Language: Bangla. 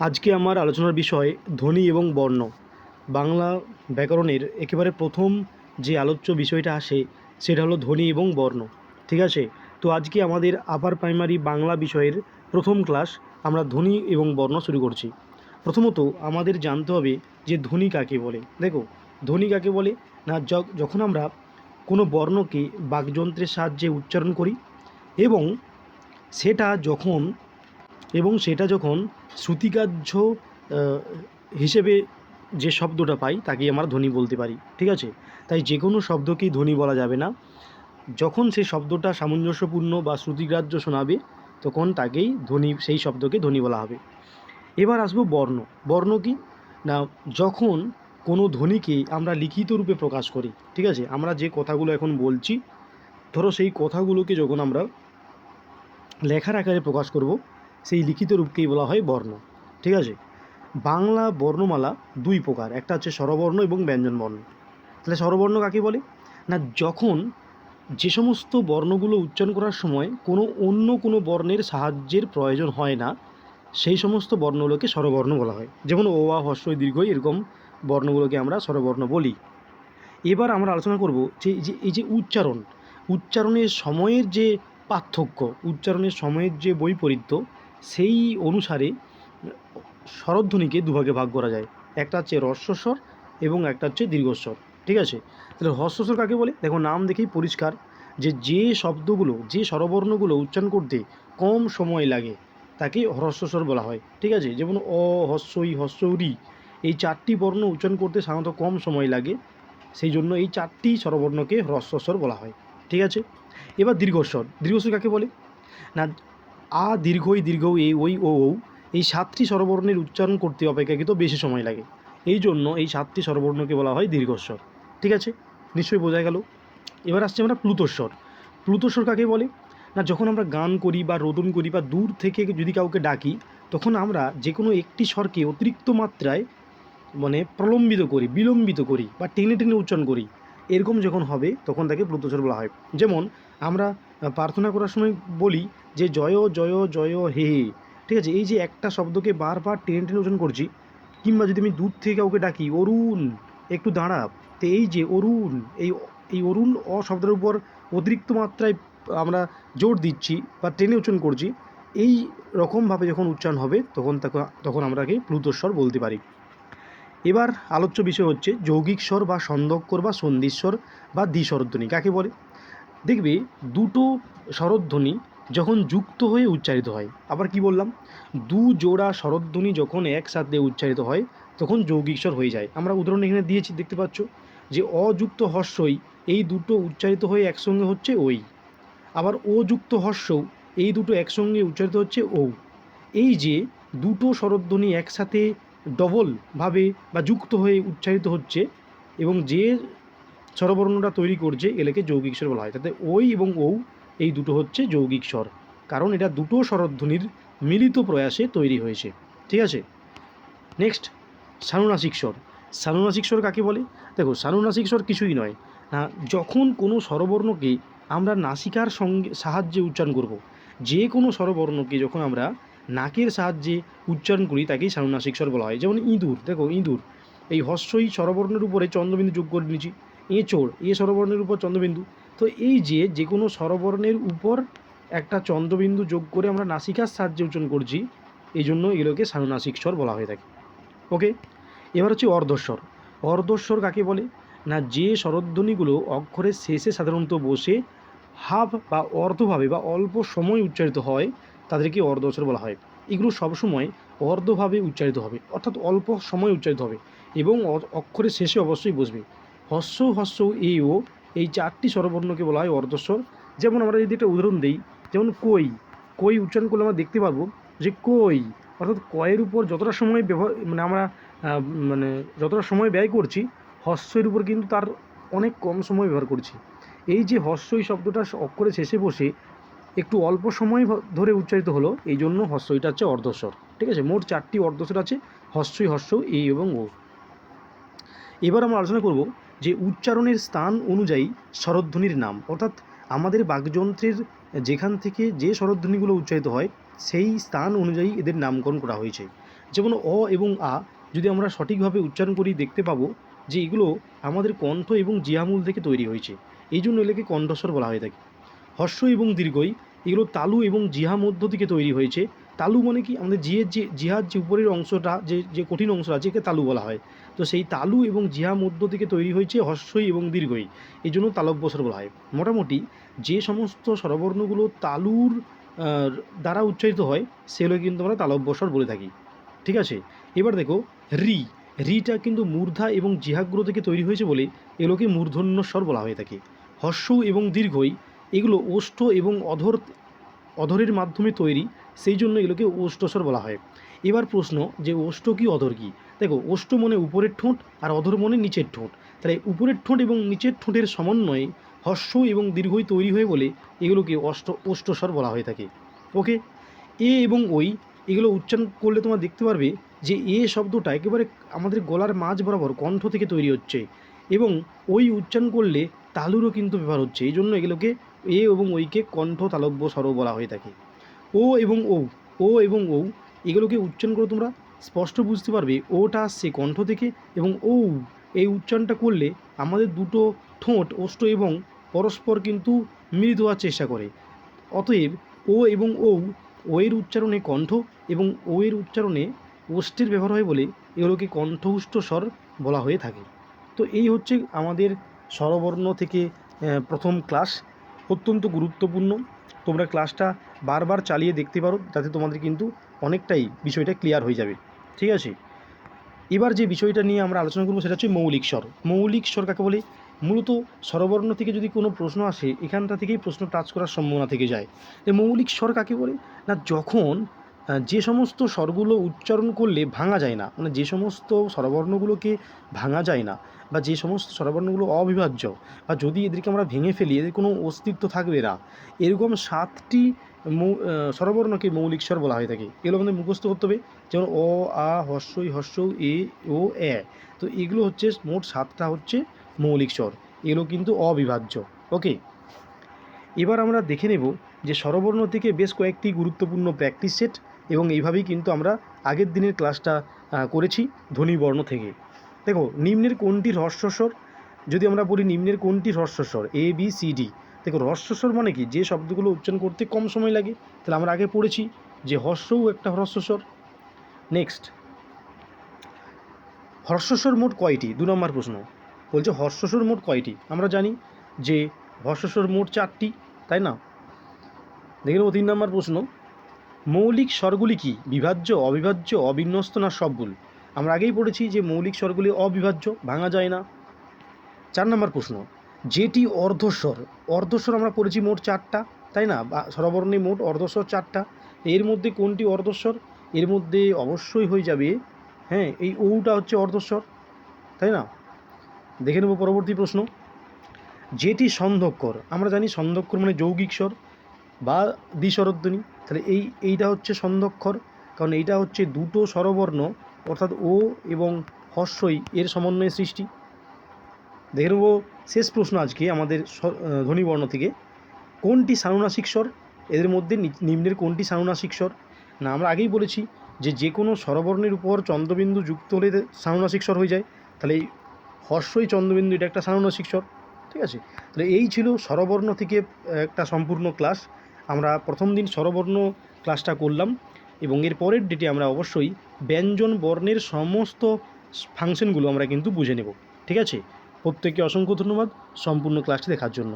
আজকে আমার আলোচনার বিষয় ধ্বনি এবং বর্ণ। বাংলা ব্যাকরণের একেবারে প্রথম যে আলোচ্য বিষয়টা আসে, সেটা হলো ধ্বনি এবং বর্ণ। ঠিক আছে? তো আজকে আমাদের আপার প্রাইমারি বাংলা বিষয়ের প্রথম ক্লাস আমরা ধ্বনি এবং বর্ণ শুরু করছি। প্রথমত আমাদের জানতে হবে যে ধ্বনি কাকে বলে। দেখো, ধ্বনি কাকে বলে? না যখন আমরা কোনো বর্ণকে বাকযন্ত্রের সাহায্যে উচ্চারণ করি এবং সেটা যখন এবং সেটা যখন শ্রুতিকার্য হিসেবে যে শব্দটা পাই, তাকেই আমরা ধ্বনি বলতে পারি, ঠিক আছে? তাই যে কোনো শব্দকেই ধ্বনি বলা যাবে না। যখন সেই শব্দটা সামঞ্জস্যপূর্ণ বা শ্রুতিগ্রাহ্য শোনাবে, তখন তাকেই ধ্বনি, সেই শব্দকে ধ্বনি বলা হবে। এবার আসব বর্ণ। বর্ণ কি? না, যখন কোনো ধ্বনিকে আমরা লিখিত রূপে প্রকাশ করি, ঠিক আছে? আমরা যে কথাগুলো এখন বলছি, ধরো সেই কথাগুলোকে যখন আমরা লেখার আকারে প্রকাশ করব সেই লিখিত রূপকেই বলা হয় বর্ণ। ঠিক আছে? বাংলা বর্ণমালা দুই প্রকার। একটা হচ্ছে স্বরবর্ণ এবং ব্যঞ্জনবর্ণ। তাহলে স্বরবর্ণ কাকে বলে? না, যখন যে সমস্ত বর্ণগুলো উচ্চারণ করার সময় কোনো অন্য কোনো বর্ণের সাহায্যের প্রয়োজন হয় না, সেই সমস্ত বর্ণগুলোকে স্বরবর্ণ বলা হয়। যেমন ও, আ হস্য দীর্ঘ এরকম বর্ণগুলোকে আমরা স্বরবর্ণ বলি। এবার আমরা আলোচনা করব যে, এই যে উচ্চারণ, উচ্চারণের সময়ের যে পার্থক্য, উচ্চারণের সময়ের যে বৈপরীত্য সেই অনুসারে স্বরধ্বনিকে দুভাগে ভাগ করা যায়। একটা হচ্ছে হ্রস্বস্বর এবং একটা হচ্ছে দীর্ঘস্বর। ঠিক আছে? তাহলে হ্রস্বস্বর কাকে বলে? দেখো, নাম দেখেই পরিষ্কার যে যে শব্দগুলো, যে স্বরবর্ণগুলো উচ্চারণ করতে কম সময় লাগে, তাকে হ্রস্বস্বর বলা হয়। ঠিক আছে? যেমন অ, হস্যই, হস্যৌরি, এই চারটি বর্ণ উচ্চারণ করতে সাধারণত কম সময় লাগে, সেই জন্য এই চারটি স্বরবর্ণকে হ্রস্বস্বর বলা হয়। ঠিক আছে? এবার দীর্ঘস্বর। দীর্ঘস্বর কাকে বলে? না আ, দীর্ঘই দীর্ঘ এ, ওই, ও, ঔ, এই সাতটি স্বরবর্ণের উচ্চারণ করতে অপেক্ষাকৃত বেশি সময় লাগে। এই জন্য এই সাতটি স্বরবর্ণকে বলা হয় দীর্ঘস্বর। ঠিক আছে? নিশ্চয়ই বোঝা গেল? এবার আসছে আমরা প্লুতস্বর। প্লুতস্বর কাকে বলে? না, যখন আমরা গান করি বা রোদন করি বা দূর থেকে যদি কাউকে ডাকি, তখন আমরা যে কোনো একটি স্বরকে অতিরিক্ত মাত্রায় মানে প্রলম্বিত করি, বিলম্বিত করি বা টেনে টেনে উচ্চারণ করি। এরকম যখন হবে, তখন তাকে প্লুতস্বর বলা হয়। যেমন, আমরা প্রার্থনা করার সময় বলি যে জয় জয় জয়, হে ঠিক আছে? এই যে একটা শব্দকে বারবার টেনে টেনে উচ্চারণ করছি, কিংবা যদি আমি দূর থেকে কাউকে ডাকি, অরুণ, একটু দাঁড়া। তো এই যে অরুণ এই এই অরুণ অ শব্দের উপর অতিরিক্ত মাত্রায় আমরা জোর দিচ্ছি বা টেনে উচ্চারণ করছি, এই রকমভাবে যখন উচ্চারণ হবে, তখন তাকে, তখন আমরাকে প্লুতস্বর বলতে পারি। এবার আলোচ্য বিষয় হচ্ছে যৌগিক স্বর বা সন্দক্কর বা সন্ধিস্বর বা দ্বিস্বরধ্বনি, কাকে বলে? দেখবে দুটো স্বরধ্বনি যখন যুক্ত হয়ে উচ্চারিত হয়। আবার কি বললাম? দু জোড়া স্বরধ্বনি যখন একসাথে উচ্চারিত হয়, তখন যৌগিক স্বর হয়ে যায়। আমরা উদাহরণ এখানে দিয়েছি, দেখতে পাচ্ছ? যে অযুক্ত হর্ষই এই দুটো উচ্চারিত হয়ে একসঙ্গে হচ্ছে ওই আবার ও যুক্ত হর্ষও এই দুটো একসঙ্গে উচ্চারিত হচ্ছে ও এই যে দুটো স্বরধ্বনি একসাথে ডবলভাবে বা যুক্ত হয়ে উচ্চারিত হচ্ছে এবং যে স্বরবর্ণটা তৈরি করছে এলাকে যৌগিক স্বর বলা হয়। তাতে ওই এবং ঔ এই দুটো হচ্ছে যৌগিক স্বর। কারণ এটা দুটো স্বরধ্বনির মিলিত প্রয়াসে তৈরি হয়েছে। ঠিক আছে? নেক্সট সানুনাসিক স্বর। সানুনাসিক স্বর কাকে বলে? দেখো, সানুনাসিক স্বর কিছুই নয়। না, যখন কোনো স্বরবর্ণকে আমরা নাসিকার সঙ্গে সাহায্যে উচ্চারণ করব। যে কোনো স্বরবর্ণকে যখন আমরা নাকের সাহায্যে উচ্চারণ করি, তাকেই সানুনাসিক স্বর বলা হয়। যেমন ইঁদুর, দেখো, ইঁদুর। এই হস্যই স্বরবর্ণের উপরে চন্দ্রবিন্দু যোগ করে নিয়েছি। এঁচোড় এ স্বরবর্ণের উপর চন্দ্রবিন্দু। তো এই যে যে কোনো স্বরবর্ণের উপর একটা চন্দ্রবিন্দু যোগ করে আমরা নাসিকার সাহায্যে উচ্চারণ করছি, এই জন্য এগুলোকে সানুনাসিক স্বর বলা হয়ে থাকে। ওকে? এবার হচ্ছে অর্ধস্বর। অর্ধস্বর কাকে বলে? না, যে স্বরধ্বনিগুলো অক্ষরের শেষে সাধারণত বসে হাফ বা অর্ধভাবে বা অল্প সময় উচ্চারিত হয়, তাদেরকে অর্ধস্বর বলা হয়। এগুলো সবসময় অর্ধভাবে উচ্চারিত হবে, অর্থাৎ অল্প সময় উচ্চারিত হবে এবং অক্ষরের শেষে অবশ্যই বসবে। হস্য হস্য ও এই চারটি স্বরবর্ণকে বলা হয় অর্ধস্বর। যেমন আমরা যদি একটা উদাহরণ দিই, যেমন কই কই উচ্চারণ করলে আমরা দেখতে পারব যে কই, অর্থাৎ কয়ের উপর যতটা সময় ব্যবহার মানে আমরা মানে যতটা সময় ব্যয় করছি হস্যের উপর কিন্তু তার অনেক কম সময় ব্যবহার করছি। এই যে হস্যই শব্দটা অক্ষরে শেষে বসে একটু অল্প সময় ধরে উচ্চারিত হলো, এই জন্য হস্যইটা হচ্ছে অর্ধস্বর। ঠিক আছে? মোট চারটি অর্ধস্বর আছে, হস্যই, হস্য এই এবং ও। এবার আমরা আলোচনা করব যে উচ্চারণের স্থান অনুযায়ী স্বরধ্বনির নাম, অর্থাৎ আমাদের বাকযন্ত্রের যেখান থেকে যে স্বরধ্বনিগুলো উচ্চারিত হয়, সেই স্থান অনুযায়ী এদের নামকরণ করা হয়েছে। যেমন অ এবং আ, যদি আমরা সঠিকভাবে উচ্চারণ করি, দেখতে পাবো যে এগুলো আমাদের কণ্ঠ এবং জিয়ামূল থেকে তৈরি হয়েছে। এই জন্য এগুলোকে কণ্ঠস্বর বলা হয়ে থাকে। হর্ষ এবং দীর্ঘই এগুলো তালু এবং জিহা মধ্য থেকে তৈরি হয়েছে। তালু মানে কি? আমাদের জিহের যে জিহার যে উপরের অংশটা, যে যে কঠিন অংশটা, যেকে তালু বলা হয়। তো সেই তালু এবং জিহা মধ্য থেকে তৈরি হয়েছে হর্ষই এবং দীর্ঘই। এই জন্য তালব্যস্বর বলা হয়। মোটামুটি যে সমস্ত স্বরবর্ণগুলো তালুর দ্বারা উচ্চারিত হয় সেগুলো কিন্তু আমরা তালব্যস্বর বলে থাকি। ঠিক আছে? এবার দেখো, রি। রিটা কিন্তু মূর্ধা এবং জিহাগ্র থেকে তৈরি হয়েছে বলে এগুলোকে মূর্ধন্য স্বর বলা হয়ে থাকে। হর্ষ এবং দীর্ঘই, এগুলো ওষ্ঠ এবং অধর, অধরের মাধ্যমে তৈরি সেই জন্য এগুলোকে ওষ্ঠস্বর বলা হয়। এবার প্রশ্ন যে ওষ্ঠ কি অধর কি? দেখো, ওষ্ঠ মনে উপরের ঠোঁট আর অধর মনে নিচের ঠোঁট। তাহলে উপরের ঠোঁট এবং নিচের ঠোঁটের সমন্বয়ে হর্ষ এবং দীর্ঘই তৈরি হয়ে বলে এগুলোকে অষ্ট, ওষ্ঠস্বর বলা হয়ে থাকে। ওকে? এ এবং ওই, এগুলো উচ্চারণ করলে তোমরা দেখতে পারবে যে এ শব্দটা একেবারে আমাদের গলার মাঝ বরাবর কণ্ঠ থেকে তৈরি হচ্ছে এবং ওই উচ্চারণ করলে তালুরও কিন্তু ব্যবহার হচ্ছে। এই জন্য এগুলোকে এ এবং ওইকে কণ্ঠ তালব্য স্বর বলা হয়ে থাকে। ও এবং ও ও এবং ও এগুলোকে উচ্চারণ করে তোমরা। স্পষ্ট বুঝতে পারবে, ওটা আসছে কণ্ঠ থেকে এবং ও এই উচ্চারণটা করলে আমাদের দুটো ঠোঁট ওষ্ঠ এবং পরস্পর কিন্তু মিলিত হওয়ার চেষ্টা করে। অতএব ও এবং ও ও এর উচ্চারণে কণ্ঠ এবং ও এর উচ্চারণে ওষ্ঠের ব্যবহার হয় বলে এগুলোকে কণ্ঠউষ্ঠ স্বর বলা হয়ে থাকে। তো এই হচ্ছে আমাদের স্বরবর্ণ থেকে প্রথম ক্লাস, অত্যন্ত গুরুত্বপূর্ণ। তোমরা ক্লাসটা বারবার চালিয়ে দেখতে পারো যাতে তোমাদের কিন্তু অনেকটাই বিষয়টা ক্লিয়ার হয়ে যাবে। ঠিক আছে? এবার যে বিষয়টা নিয়ে আমরা আলোচনা করব সেটা হচ্ছে মৌলিক স্বর। মৌলিক স্বর কাকে বলে? মূলত স্বরবর্ণ থেকে যদি কোনো প্রশ্ন আসে, এখানটা থেকেই প্রশ্ন টাচ করার সম্ভাবনা থেকে যায়। মৌলিক স্বর কাকে বলে? না, যখন যে সমস্ত স্বরগুলো উচ্চারণ করলে ভাঙা যায় না মানে যে সমস্ত স্বরবর্ণগুলোকে ভাঙা যায় না বা যে সমস্ত স্বরবর্ণগুলো অবিভাজ্য বা যদি এদেরকে আমরা ভেঙে ফেলি, এদের কোনো অস্তিত্ব থাকবে না। এরকম সাতটি স্বরবর্ণকে মৌলিক স্বর বলা হয়ে থাকে। এগুলো আমাদের মুখস্থ করতে হবে। যেমন অ, আ হর্ষই হর্ষ এ, ও, এ। তো এগুলো হচ্ছে মোট সাতটা হচ্ছে মৌলিক স্বর। এগুলো কিন্তু অবিভাজ্য। ওকে? এবার আমরা দেখে নেব যে স্বরবর্ণ থেকে বেশ কয়েকটি গুরুত্বপূর্ণ প্র্যাকটিস সেট এবং এইভাবেই কিন্তু আমরা আগের দিনের ক্লাসটা করেছি ধ্বনিবর্ণ থেকে। দেখো, নিম্নের কোনটি হ্রস্বস্বর? যদি আমরা বলি নিম্নের কোনটি হ্রস্বস্বর? এ বি সি ডি দেখো, হ্রস্বস্বর মানে কি? যে শব্দগুলো উচ্চারণ করতে কম সময় লাগে। তাহলে আমরা আগে পড়েছি যে হর্ষও একটা হ্রস্বস্বর। নেক্সট হর্ষস্বর মোট কয়টি? দু নম্বর প্রশ্ন। বলছে হর্ষস্বর মোট কয়টি? আমরা জানি যে হর্ষস্বর মোট চারটি, তাই না? দেখে নেব তিন নম্বর প্রশ্ন। মৌলিক স্বরগুলি কি? বিভাজ্য, অবিভাজ্য, অবিন্যস্ত না সবগুল? আমরা আগেই পড়েছি যে মৌলিক স্বরগুলি অবিভাজ্য, ভাঙা যায় না। চার নম্বর প্রশ্ন, যেটি অর্ধস্বর অর্ধস্বর আমরা পড়েছি মোট চারটা, তাই না? স্বরবর্ণে মোট অর্ধস্বর চারটা। এর মধ্যে কোনটি অর্ধস্বর? এর মধ্যে অবশ্যই হয়ে যাবে হ্যাঁ এই ঔটা হচ্ছে অর্ধস্বর, তাই না? দেখে নেব পরবর্তী প্রশ্ন। যেটি সন্ধক্ষর আমরা জানি সন্ধক্ষর মানে যৌগিক স্বর বা দ্বিস্বরধ্বনি। তাহলে এই, এইটা হচ্ছে সন্ধক্ষর কারণ এইটা হচ্ছে দুটো স্বরবর্ণ অর্থাৎ ও এবং হর্ষই এর সমন্বয়ে সৃষ্টি। দেখে নেব শেষ প্রশ্ন আজকে আমাদের ধ্বনিবর্ণ থেকে। কোনটি সানুনাসিক স্বর এদের মধ্যে নিম্নের কোনটি সানুনাসিক স্বর না, আমরা আগেই বলেছি যে যে কোনো স্বরবর্ণের উপর চন্দ্রবিন্দু যুক্ত হলে সানুনাসিক স্বর হয়ে যায়। তাহলে এই হর্ষই চন্দ্রবিন্দু এটা একটা সানুনাসিক স্বর ঠিক আছে? তাহলে এই ছিল স্বরবর্ণ থেকে একটা সম্পূর্ণ ক্লাস। আমরা প্রথম দিন স্বরবর্ণ ক্লাসটা করলাম। এবং এর পরের ডেটে আমরা অবশ্যই ব্যঞ্জন বর্ণের সমস্ত ফাংশনগুলো আমরা কিন্তু বুঝে নেব। ঠিক আছে? প্রত্যেককে অসংখ্য ধন্যবাদ। সম্পূর্ণ ক্লাসটি দেখার জন্য।